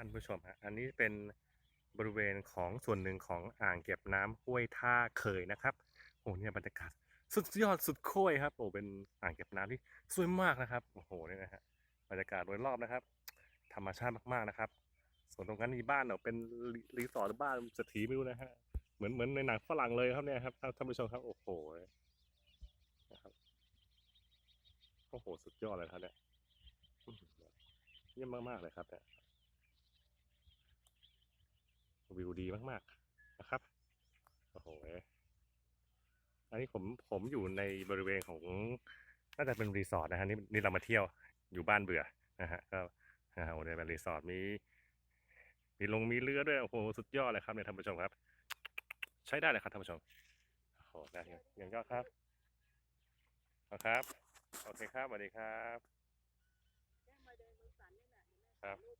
ท่านผู้ชมฮะอันนี้เป็นบริเวณของส่วนหนึ่งของอ่างเก็บน้ำห้วยท่าเคยนะครับโอ้เนี่ยบรรยากาศสุดยอดสุดโค้ยครับโอ้เป็นอ่างเก็บน้ำที่สวยมากนะครับโอ้โหเนี่ยนะฮะบรรยากาศโดยรอบนะครับ ธรรมชาติมากๆนะครับ ส่วนตรงนั้นมีบ้านเนาะเป็นรีสอร์ทหรือบ้านเศรษฐีไม่รู้นะฮะเหมือนเหมือนในหนังฝรั่งเลยครับเนี่ยครับท่านผู้ชมครับโอ้โหนะครับโอ้โหสุดยอดเลยครับเนี่ยเยี่ยมมากๆเลยครับเนี่ย วิว ดีมาก ๆนะครับโอ้โหอันนี้ผมผมอยู่ในบริเวณของน่าจะเป็นรีสอร์ทนะฮะนี่นี่เรามาเที่ยวอยู่บ้านเบื่อนะฮะก็นะฮะโอ้โหในเป็นรีสอร์ทมีมีลงมีเรือด้วยโอ้โหสุดยอดเลยครับเนี่ยท่านผู้ชมครับ ใช้ได้เลยครับท่านผู้ชมโอ้โหได้ครับงั้นก็ครับเอาครับโอเคครับสวัสดีครับแจ้งมาเดินบนสันนี่แหละเดี๋ยวแม่ครัถ่าบยรูป